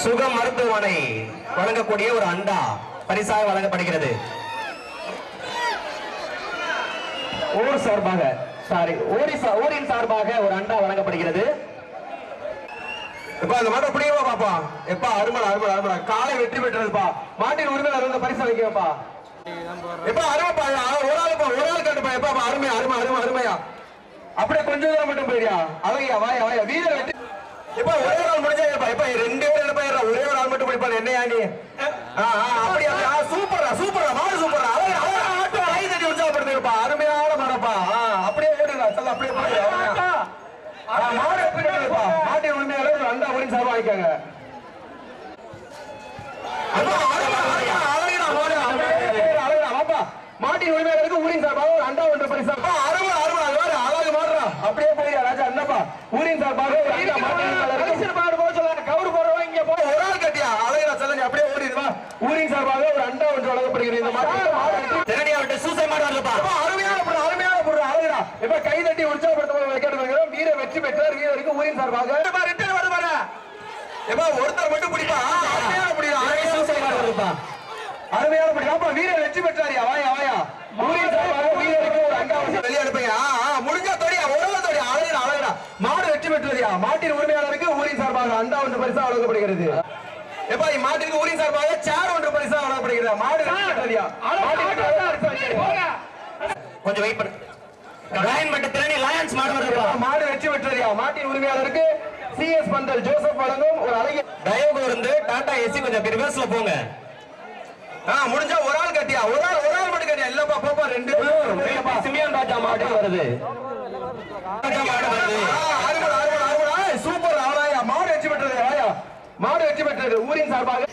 சுக மருத்துவமனை வழங்கக்கூடிய ஒரு அண்டா பரிசாக வழங்கப்படுகிறது. ஊர் சார்பாக சாரி ஊரி ஊரின் சார்பாக ஒரு அண்டா வழங்கப்படுகிறது. இப்ப அந்த மாட்டை புரியவா பாப்பா? எப்பா அருமலை அருமடா அருமடா காலை வெற்றி பெற்றதுப்பா மாட்டின் உரிமை வந்து பரிசு வைக்கப்பா எப்பா அருமைப்பா ஒரு ஆளுப்பா ஒரு ஆள் கட்டுப்பா. எப்பா அருமை அருமை அருமை அருமையா? அப்படியே கொஞ்சம் தூரம் மட்டும் போயிடியா? அவையா வாயா வாயா வீர வெற்றி. இப்ப ஒரே நாள் ஆள் முடிஞ்சா இப்ப ரெண்டு பேர் என்ன ஒரே ஒரு ஆள் மட்டும் பிடிப்பாரு என்னையா நீ? ஆ, ஆ, அப்படியா சூப்பரா சூப்பரா மாடு சூப்பரா அவன் அவன் ஆட்டோ கை தட்டி உற்சாகப்படுத்திருப்பா அருமையான மாடப்பா ஆ, அப்படியே ஓடுங்க சொல்ல அப்படியே போயிடு ஆ, மாடு எப்படி இருக்குப்பா மாட்டின் உரிமையாளர் ஒரு அண்டா உரிமை சார்பா வாங்கிக்கோங்க அப்பா, அழகா, அழகா, அழகா, மாடு, அழகா, அழகா, வாப்பா. மாட்டின் உரிமையாளருக்கு ஊரின் சார்பாக ஒரு அண்டா ஒன்று பரிசு அப்பா, அருமை, அருமை, அது வேற, அழகு மாடுறா. அப்படியே போயியா ராஜா என்னப்பா ஊரின் சார்பாக கவுரு போறவங்க இங்க போ ஒரு ஆள் கட்டியா? அழகா சொல்லுங்க அப்படியே ஓடிடு வா. ஊரின் சார்பாக ஒரு அண்டா ஒன்று வழங்கப்படுகிறது. இந்த மாட்டு திரணியா விட்டு சூசை மாடு வருதுப்பா அப்பா, அருமையான பொருள் அருமையான பொருள் அழகுடா இப்ப கை தட்டி உற்சாகப்படுத்த வைக்கிறோம் வீர வெற்றி பெற்றார் வீரருக்கு ஊரின் சார்பாக. ரிட்டர்ன் வருது பாரு. எப்பா ஒருத்தர் மட்டும் பிடிப்பா? அருமையான வருதுப்பா. அருமையான பிடி. அப்பா வீரர் வெற்றி பெற்றாரியா வாயா வாயா ஊரின் சார்பாக வீரருக்கு ஒரு அங்காவசி வெளியே அனுப்புங்க ஆ, ஆ, முடிஞ்சா தொடியா ஒரு தொடியா அழகுடா அழகுடா மாடு வெற்றி பெற்றறியா மாட்டின் உரிமையாளருக்கு ஊரின் சார்பாக அண்டா ஒன்று பரிசா வழங்கப்படுகிறது. எப்பா இம்மாட்டிற்கு ஊரின் சார்பாக சேர் ஒன்று பரிசா வழங்கப்படுகிறது. மாடு மாட்டிற்கு. கொஞ்சம் வெயிட் பண்ணு. ராயன்பட்டு திரணி லயன்ஸ் மாடு வருதுப்பா மாடு வெற்றி பெற்றறியா மாட்டின் உரிமையாளருக்கு சிஎஸ் பந்தல் ஜோசப் வழங்கும் ஒரு அழகிய தயவு கூர்ந்து டாடா ஏசி கொஞ்சம் ரிவர்ஸ்ல போங்க. ஆ முடிஞ்சா ஒரு ஆள் கட்டியா? ஒரு ஆள் ஒரு ஆள் மட்டும் கட்டியா? இல்லப்பா போப்பா ரெண்டு பேரும். சிமியன் ராஜா மாடு வருது. ராஜா மாடு வருது ஆ, அருமை, அருமை, அருமை. ஆ, சூப்பர் அவனாயா மாடு வெற்றி பெற்றது ஆயா மாடு வெற்றி பெற்றது. ஊரின் சார்பாக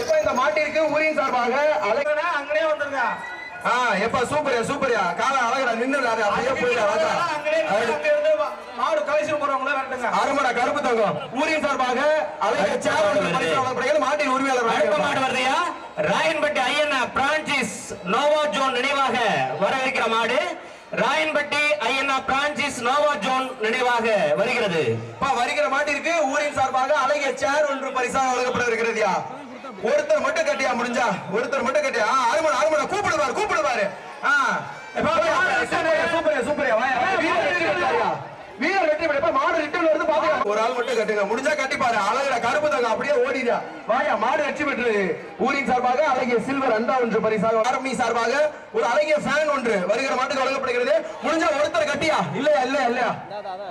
இப்ப இந்த மாட்டிற்கு ஊரின் சார்பாக அழகனா அங்கனே வந்துருங்க ஆ எப்ப சூப்பர்யா சூப்பர்யா. கால அழகடா நின்னு விளையாடு அப்படியே போயிடா ராஜா மாடு கலெக்ஷன் போறவங்கள வரட்டுங்க. அருமடா கருப்பு தங்கம். ஊரின் சார்பாக அழகு சேர் ஒன்று பரிசு வழங்கப்படுகிறது. மாட்டின் உரிமையாளர் அடுத்த. மாடு வருதுயா? Rayanpatti Ayyana Francis Noah John நினைவாக வரவிருக்கிற மாடு. Rayanpatti Ayyana Francis Noah John நினைவாக வருகிறது. வருகிற மாட்டிற்கு ஊரின் சார்பாக அழகிய சேர் ஒன்று பரிசாக வழங்கப்பட இருக்கிறதுயா ஒருத்தர் மட்டும் கட்டியா முடிஞ்சா? ஒருத்தர் மட்டும் கட்டியா? ஆ, அருமடா அருமடா கூப்பிடுவாரு கூப்பிடுவாரு. சூப்பர்யா சூப்பர்யா வாயா வீரர் வெற்றி பெற்றாருயா. வீரர் வெற்றி பெற்ற மாடு ரிட்டர்ன் வருது பாத்துக்க ஒரு ஆள் மட்டும் கட்டுங்க. முடிஞ்சா கட்டி பாரு. அழகுடா கருப்பு தங்க அப்படியே ஓடிடா. வாயா மாடு வெற்றி பெற்றது. ஊரின் சார்பாக அழகிய சில்வர் அண்டா ஒன்று பரிசாக ஆர்மி சார்பாக ஒரு அழகிய ஃபேன் ஒன்று வருகிற மாட்டுக்கு வழங்கப்படுகிறது. முடிஞ்சா ஒருத்தர் கட்டியா? இல்லையா இல்லையா இல்லையா?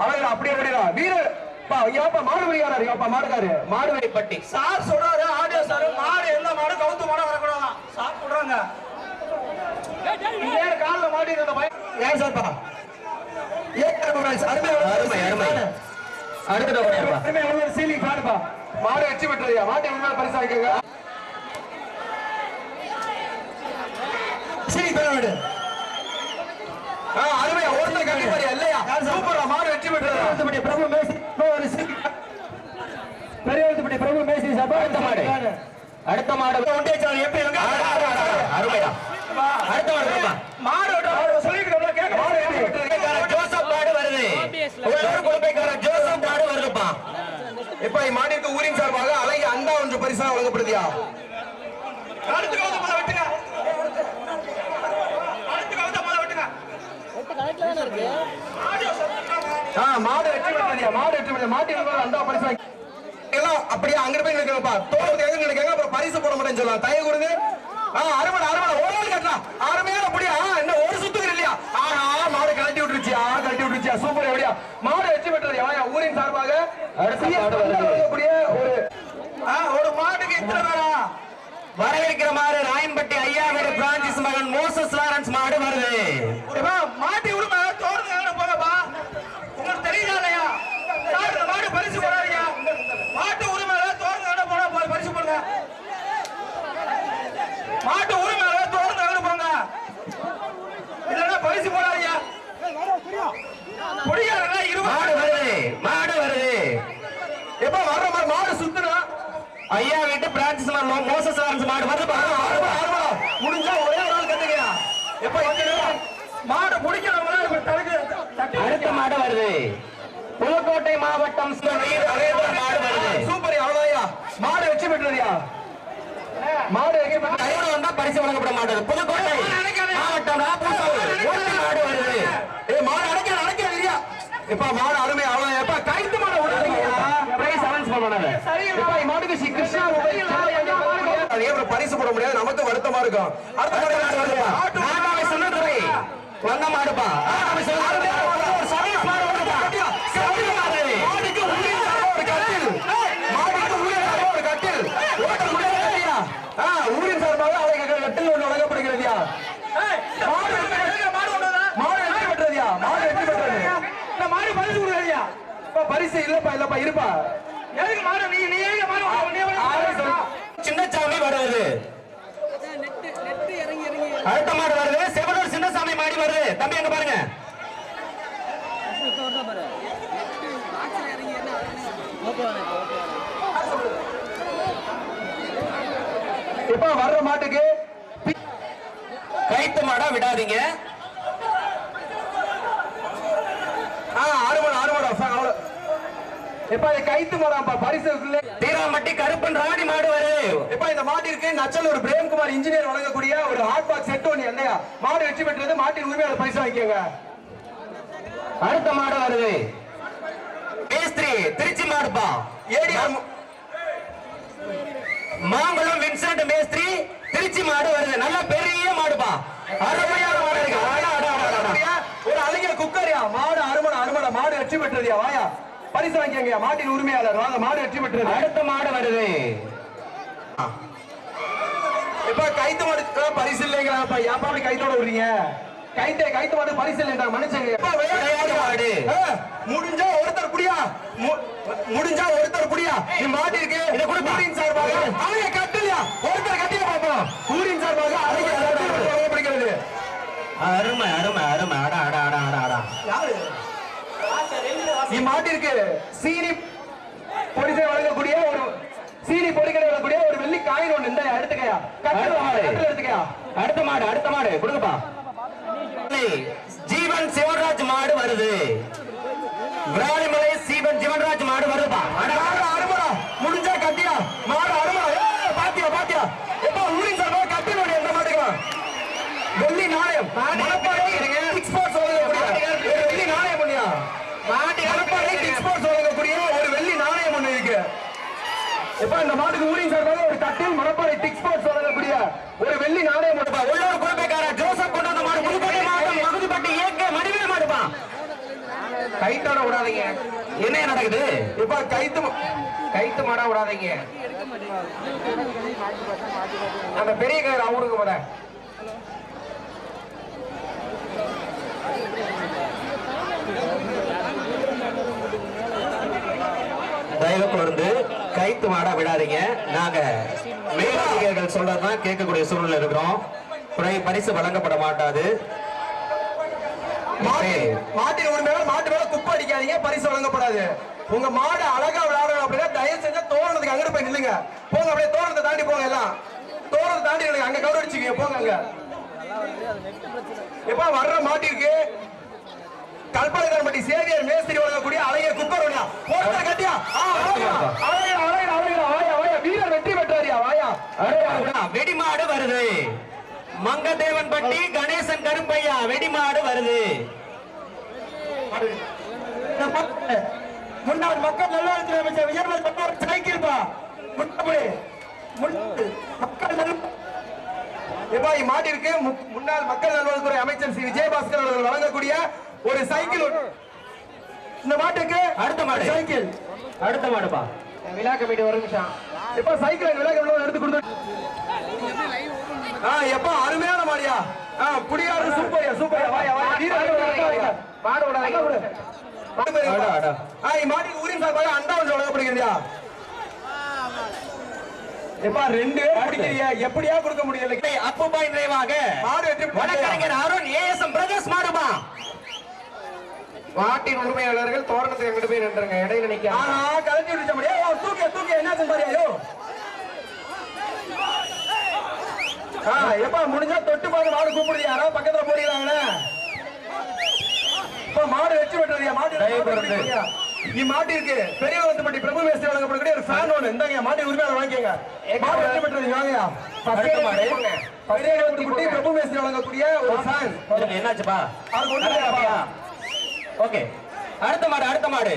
அழகுடா அப்படியே ஓடிடா. வீரர் பா ஏப்பா மாடு வரியாரா ஏப்பா மாடுகாரு மாடு வரி பட்டி. சார் சொல்றாரு ஆடியோ சார். மாடு எந்த மாடு கவுத்து மாடு வரக்கூடாதான். சார் சொல்றாங்க. காலில் மாடி ஏன் சார்ப்பா அருமை அருமை அடுத்த ஓடியாருப்பா அருமை ஒரு சீலிங் ஃபேனுப்பா மாடு வெற்றி பெற்றதையா மாட்டை உண்மையான பரிசு வாங்கிக்கோங்க சீலிங் ஃபேன் விடு ஆ அருமையா ஒருத்தர் கட்டி பாரியா? இல்லையா? சூப்பரா மாடு வெற்றி பெற்றது பிரபு மேசி. ஒரு சீலிங் பெரியவர்த்தப்படி பிரபு மேசி சபா அடுத்த மாடு. அடுத்த மாடு. ஒன்றியச்சாளர் எப்படி அருமையா. அடுத்த மாடு. மாடு சொல்லிட்டு கேட்க மாடு வெற்றி பெற்றது குழந்தைக்கார ஜோசப் மாடு வருது உள்ளூர் குழந்தைக்கார ஜோசப் மாடு வருதுப்பா இம்மாடிற்கு ஊரின் சார்பாக அழகிய அண்டா ஒன்று பரிசாக வழங்கப்படுதியா? மாடு வெற்றி மாடு வெற்றி அண்டா பரிசு எல்லாம் அப்படியே அங்க போய் நினைக்கிறப்பா தோறது எங்க நினைக்காங்க அப்புறம் பரிசு போட மாட்டேன்னு சொல்லலாம். தயவு கொடுங்க ஆ அருமடா அருமடா ஒரு நாள் கட்டலாம் அருமையான என்ன ஒரு சுத்துக்கு இல்லையா ஆஹா மாடு கழட்டி விட்டுருச்சியா கழட்டி விட்டுருச்சியா சூப்பர் எப்படியா? மாடு வெற்றி பெற்றது ஊரின் சார்பாக அடுத்த மாடு வருது. வழங்கக்கூடிய ஒரு ஆ, ஒரு மாட்டுக்கு இத்தனை பேரா வரவேற்கிற மாதிரி ராயன்பட்டி ஐயா பிரான்சிஸ் மகன் மோசஸ் லாரன்ஸ் மாடு வருது ஏப்பா, மாட்டி உரிமை தோறுங்க எங்கன போங்கப்பா உங்களுக்கு தெரியுதா இல்லையா சார் இந்த மாடு பரிசு போடாதீங்க மாட்டு உரிமை தோறுங்க எங்கன போனா போய் பரிசு போடுங்க மாட்டு உரிமை தோறுங்க எங்கன போங்க இல்லைன்னா பரிசு போடாதீங்க பொடியாரா மாடு இருபது வருது மாடு வருது எப்ப வர்ற மாதிரி மாடு சுத்துனா ஐயா வீட்டு பிரான்சிஸ் மோசஸ் லாரன்ஸ் மாடு அருமடா. முடிஞ்சா ஒரே ஒரு நாள் கட்டுங்க எப்ப மாடு பிடிக்கிறவங்க தடுக்க அடுத்த மாடு வருது. புதுக்கோட்டை மாவட்டம் மாடு வருது. சூப்பர் அவ்வளோயா மாடு வெற்றி பெற்றதுயா மாடு பெற்றது கையோட வந்தா பரிசு வழங்கப்பட மாட்டது புதுக்கோட்டை மாவட்டம் ராப்பூசூர் ஒட்டு மாடு வருது ஏய் மாடு அடைக்க அடைக்க இல்லையா இப்ப மாடு அருமை அவ்வளோ எப்ப கைத்து மாடு விடுறீங்க பிரைஸ் அனௌன்ஸ் பண்ணாங்க இப்ப இந்த மாடுக்கு ஸ்ரீ கிருஷ்ணா அதே ஒரு பரிசு போட முடியாது நமக்கு அடுத்த வந்த மாடுப்பா. நாகாவை சுண்ணத்துறை ஒரு சர்வீஸ் மாடு மாடு. மாடுக்கு உள்ளே ஒரு கட்டில். மாடுக்கு உள்ளே ஒரு கட்டில். ஓட்ட முடியாது இல்லையா? ஆ, ஊரின் சார்பாக அவைகள் கட்டில் ஒன்று வழங்கப்படுகிறதுயா? மாடு மாடு வெற்றி பெற்றதுயா மாடு வெற்றி பெற்றது இந்த மாடு பரிசு கொடுக்குறியா? இப்ப பரிசு இல்லப்பா இல்லப்பா இருப்பா. எதுக்கு மாடு? நீ நீ மாடு? நீ வந்து சின்னசாமி வருது அடுத்த மாடு வருது. செவனூர் சின்னசாமி மாடி வருது. தம்பி அங்க பாருங்க? இப்ப வர்ற மாட்டுக்கு கைத்து மாடா விடாதீங்க ஆ ஆறு மணி ஆறு மணி அவ்வளோ இப்ப இது கைத்து மாடாப்பா பரிசு தீராமட்டி கருப்பன் ராணி மாடு வருது இப்ப இந்த மாட்டிற்கு நச்சலூர் பிரேம்குமார் இன்ஜினியர் வழங்கக்கூடிய ஒரு ஹாட் பாக்ஸ் செட் ஒன்று இல்லையா மாடு வெற்றி பெற்றது மாட்டின் உரிமையாளர் பரிசு வாங்கிக்கோங்க. அடுத்த மாடு வருது. மேஸ்திரி திருச்சி மாடுப்பா. ஏடிஆர் மாங்குளம் வின்சென்ட் மேஸ்திரி திருச்சி மாடு வருது. நல்ல பெரிய மாடுப்பா. அருமையான மாடு இருக்கு. ஒரு அழகிய குக்கரியா? மாடு அருமண அருமண மாடு வெற்றி பெற்றதுயா? வாயா. பரிசு வாங்கிக்கோங்க மாட்டின் உரிமையாளர். வாங்க மாடு வெற்றி பெற்றது. அடுத்த மாடு வருது. இப்ப கைத்து மாடு பரிசு இல்லைங்கிறாப்பா ஏப்பா அப்படி கைத்தோட விடுறீங்க? கைத்தே கைத்து மாடு பரிசு இல்லைன்றா மனுஷங்க எப்ப விளையாடு மாடு. இம்மாட்டிற்கு சீனி பொடிசை வழங்கக்கூடிய ஒரு சீனி பொடிகளை வழங்கக்கூடிய ஒரு வெள்ளி காயின் ஒண்ணு. இந்த எடுத்துக்கயா? கட்டில் கட்டில் எடுத்துக்கயா? அடுத்த மாடு அடுத்த மாடு. கொடுங்கப்பா. ஜீவன் சிவன்ராஜ் மாடு வருது. விராலிமலை சீவன் ஜீவன்ராஜ் மாடு வருதுப்பா அட, மாடு அருமடா முடிஞ்சா கட்டியா மாடு அருமடா ஏய், பாத்தியா பாத்தியா எப்ப ஊரின் சார்பாக கட்டில் ஒண்ணு எந்த மாட்டுக்கலாம் வெள்ளி நாணயம் மணப்பாறை கிக் ஸ்போர்ட்ஸ் வழங்கக்கூடிய ஒரு வெள்ளி நாணயம் ஒண்ணுயா மணப்பாறை கிக் ஸ்போர்ட்ஸ் வழங்கக்கூடிய ஒரு வெள்ளி நாணயம் ஒண்ணு இருக்கு இப்ப இந்த மாட்டுக்கு ஊரின் சார்பாக ஒரு தட்டில் மணப்பாறை டிக் ஸ்போர்ட்ஸ் வழங்கக்கூடிய ஒரு வெள்ளி நாணயம் ஒண்ணு உள்ளூர் குழப்பைக்கார ஜோசப் கொண்டு வந்த மாடு புதுக்கோட்டை மாவட்டம் மகுதிப்பட்டி ஏக்க மடிவில் மாடுப்பா. கைத்தோட விடாதீங்க. என்ன நடக்குது? இப்ப கைத்து கைத்து மாடா விடாதீங்க. அந்த பெரிய கயிறு அவனுக்கு முத. தயவு கூர்ந்து கைத்து மாடா விடாதீங்க. நாங்க மேலதிகாரிகள் சொல்றதுதான் கேட்கக்கூடிய சூழ்நிலை இருக்கிறோம். பிறை- பரிசு வழங்கப்பட மாட்டாது. மாட்டு- மாட்டின் உரிமையாளர் மாட்டு மேல குப்பை அடிக்காதீங்க பரிசு வழங்கப்படாது. உங்க மாடு அழகா விளையாடணும் அப்படின்னா தயவு செஞ்சு தோரணத்துக்கு அங்கிட்டு போய் நில்லுங்க. போங்க அப்படியே தோரணத்தை தாண்டி போங்க எல்லாம். தோரணத்தை தாண்டி நில்லுங்க. அங்க கௌரவிச்சுக்கீங்க போங்க அங்க. எப்ப வர்ற மாட்டிருக்கு. கல்பனைதரம்பட்டி சேவியர் மேஸ்திரி வழங்கக்கூடிய அழகிய குக்கர் ஒண்ணா போடுற கட்டியா? ஆ, வாயா. அழகிய, அழகிய, அழகிய, வாயா, வாயா. வீரர் வெற்றி பெற்றாரியா வாயா. வெடிமாடு வருது. மங்கதேவன் பட்டி கணேசன் கருப்பையா வெடிமாடு வருது. முன்னாள் மக்கள் நல்வாழ்வுத்துறை அமைச்சர் விஜயபால் பட்டார் சைக்கிள் பா. முன்னாடி மக்கள் நல் எப்பா இம்மாட்டிற்கு மு- முன்னாள் மக்கள் நல்வாழ்வுத்துறை அமைச்சர் ஸ்ரீ விஜயபாஸ்கர் அவர்கள் வழங்கக்கூடிய ஒரு சைக்கிள். இந்த மாட்டுக்கு அடுத்த மாடு. சைக்கிள். அடுத்த மாடுப்பா. விழா கமிட்டி ஒரு நிமிஷம். எப்ப சைக்கிள் விழா கமிட்டி எடுத்து கொடுத்து. எப்ப அருமையான மாடியா? புடியாரு சூப்பர்யா சூப்பர்யா. வாயா வாயா. மாடு விடாதீங்க மாடு பேரு அடா, அடா. ஆ இம்மாட்டிக்கு ஊரின் சார்பாக அண்டா ஒன்று வழங்கப்படுகிறதா எப்பா ரெண்டு பேர் பிடிக்கிறீங்க எப்படியா கொடுக்க முடியல? அப்புபாய் நிறைவாக மாடு வழக்கறிஞர் அருண் ஏஎஸ்எம் பிரதேஷ் மாடுமா மாட்டின் உரிமையாளர்கள் தோரணத்துக்கு எங்கிட்டு போய் நின்றுங்க. இடையில நிக்க கலட்டி விடுச்ச முடியாது தூக்க தூக்க என்ன ஆ எப்பா முடிஞ்சா தொட்டு பாத்து மாடு கூப்பிடுது. யாரோ பக்கத்துல போடுறாங்கண்ணே இப்ப மாடு வெற்றி பெற்றதுயா மாடு கூர்ந்து பெற்றதுயா. இம்மாட்டிற்கு பெரிய வளர்த்துப்பட்டி பிரபு மேஸ்திரி வழங்கப்படக்கூடிய ஒரு ஃபேன் ஒன்று இந்தாங்க மாட்டி உரிமையாளர் வாங்கிக்கங்க. மாடு வெற்றி பெற்றது வாங்கயா. பெரிய வளர்த்துப்பட்டி பிரபு மேஸ்திரி வழங்கக்கூடிய ஒரு ஃபேன் என்னாச்சுப்பா? அது ஒண்ணு? ஓகே. அடுத்த மாடு அடுத்த மாடு.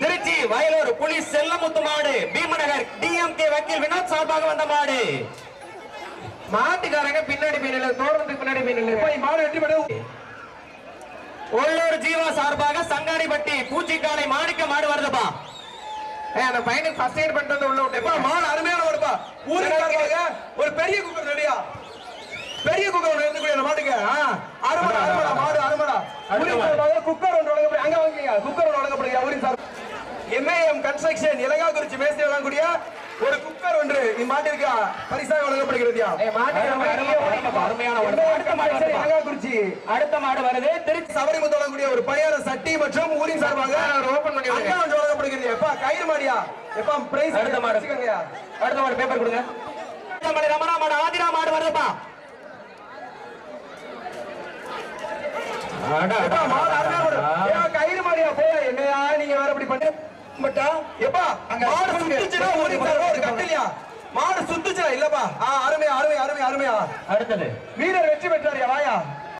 திருச்சி வயலூர் புலி செல்லமுத்து மாடு. பீமநகர் டிஎம்கே வக்கீல் வினோத் சார்பாக வந்த மாடு. மாட்டுக்காரங்க பின்னாடி பின்னாடி தோரணத்துக்கு பின்னாடி பின்னாடி இப்ப இம்மாடு வெற்றி பெற்றது உள்ளூர் ஜீவா சார்பாக சங்காடிப்பட்டி பூச்சிக்காலை மாணிக்க மாடு வருதுப்பா அந்த பையனுக்கு ஃபர்ஸ்ட் எய்ட் பண்ணிட்டு உள்ள விட்டு எப்பா மாடு அருமையான மாடுப்பா ஊருக்கு ஒரு பெரிய குக்கர் ரெடியா? பெரிய குக்கர் எடுத்துக்கூடிய அந்த மாட்டுக்கு. ஆ, அருமடா அருமடா மாடு அருமடா ஊரின் சார்பாக குக்கர் ஒன்று வழங்கப்படுது அங்க வாங்கிங்க குக்கர் ஒன்று வழங்கப்படுது ஊரின் சார். எம்ஏஎம் கன்ஸ்ட்ரக்ஷன் இலகாக்குறிச்சி மேஸ்திரி வழங்கக்கூடிய ஒரு குக்கர் ஒன்று இம்மாட்டிற்கு பரிசாக வழங்கப்படுகிறதுயா அருமையான மாடு. அடுத்த மாடு வருது. திருச்சி சபரிமுத்து வழங்கக்கூடிய ஒரு பணியார சட்டி மற்றும் ஊரின் சார்பாக ஓபன் பண்ணி ஒன்று வழங்கப்படுகிறது. எப்பா கயிறு மாடியா? எப்பா பிரைஸ் அடுத்த மாடு. அடுத்த மாடு பேப்பர் கொடுங்க. மாடு ஆதிரா மாடு வருதுப்பா அடா, எப்பா, அடா, மாடு அருமையா மாடு. அடா. ஏன் கயிறு மாடியா? போயா என்னையா? நீங்க வேற இப்படி பண்ணி பட்டா? எப்பா மாடு சுத்துச்சுனா ஓடி ஒரு கட்டிலியா? மாடு சுத்துச்சா இல்லப்பா. ஆ அருமையா அருமையா அருமையா அருமையா அடுத்தது. வீரர் வெற்றி பெற்றாரியா வாயா?